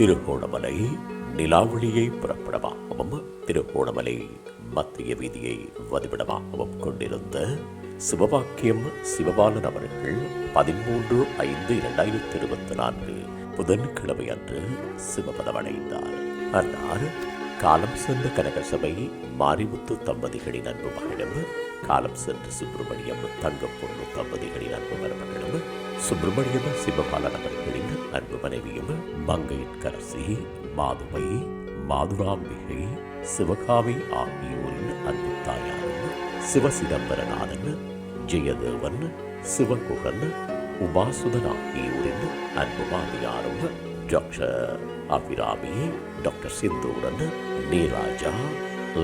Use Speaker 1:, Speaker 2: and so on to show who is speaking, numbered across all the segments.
Speaker 1: திருகோணமலை நிலாவளியை புறப்படமாகவும் திருகோணமலை மத்திய வீதியை வதிவிடமாகவும் கொண்டிருந்த சிவபாக்கியம் சிவபாலன் அவர்கள் பதிமூன்று ஐந்து இரண்டாயிரத்தி இருபத்தி நான்கு புதன்கிழமை அன்று சிவபதமடைந்தார். அன்னார் காலம் சென்ற கனகசபை மாரிமுத்து தம்பதிகளின் அன்பு மகளும் காலம் சென்ற சுப்பிரமணியம் தங்கப்பொண்ணு தம்பதிகளின் அன்பு மருமகளும் சுப்பிரமணியம சிவபாலன் அவர்களின் அன்பு மனைவியும் மங்கையற்கரசி மாதுமை மாதுராம்பிகை சிவகாமி ஆகியோரின் அன்பு தாயாரும் சிவசிதம்பரநாதன் ஜெயதேவன் சிவகுகன் உபாசுதன் ஆகியோரின் அன்பு மாமியாரும் டாக்டர் அபிராமி டாக்டர் சிந்தூரன் நீராஜா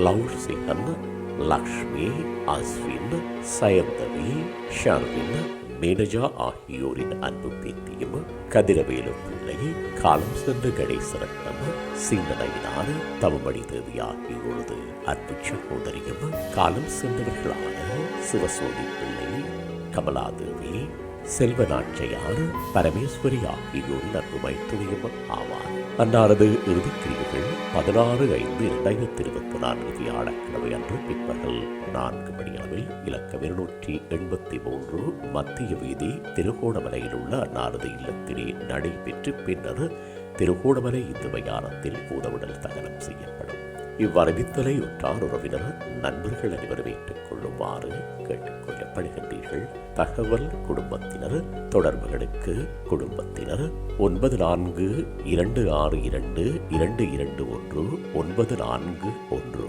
Speaker 1: லவுர் சிங்கன் லக்ஷ்மி அஸ்வின் சயந்தவி ஷர்வின் மேனஜா ஆகியோரின் அன்பு பேத்தியும் கதிரவேலு பிள்ளையை காலம் சென்ற கணேசரட்னம் சீனனையினார் தவமணி தேவி ஆகியோரது அன்பு சகோதரியும் காலம் சென்றவர்களான சிவசோதி பிள்ளை கமலாதேவி செல்வநாட்டையார் பரமேஸ்வரி ஆகியோரின் அன்புமை துணியும் ஆவார். அன்னாரது இறுதிக்கிரிவுகள் பதினாறு ஐந்து இரண்டாயிரத்தி இருபத்தி நான்கு வியாழக்கிழமை அன்று பிற்பகல் நான்கு மணியளவில் இலக்கம் இருநூற்றி எண்பத்தி மூன்று மத்திய வீதி திருகோணமலையில் உள்ள அன்னாரது இல்லத்திலே நடைபெற்று பின்னர் திருகோணமலை இந்து மயானத்தில் பூதவுடல் தகனம் செய்யப்படும் இவ்வறிவித்தலை உற்றார் உறவினர் நண்பர்கள் அனைவரும் ஏற்றுக் கொள்ளுமாறு கேட்டுக்கொள்ளப்படுகின்றீர்கள். தகவல் குடும்பத்தினர் தொடர்புகளுக்கு குடும்பத்தினர் ஒன்பது நான்கு இரண்டு ஆறு இரண்டு இரண்டு இரண்டு ஒன்று ஒன்பது நான்கு ஒன்று.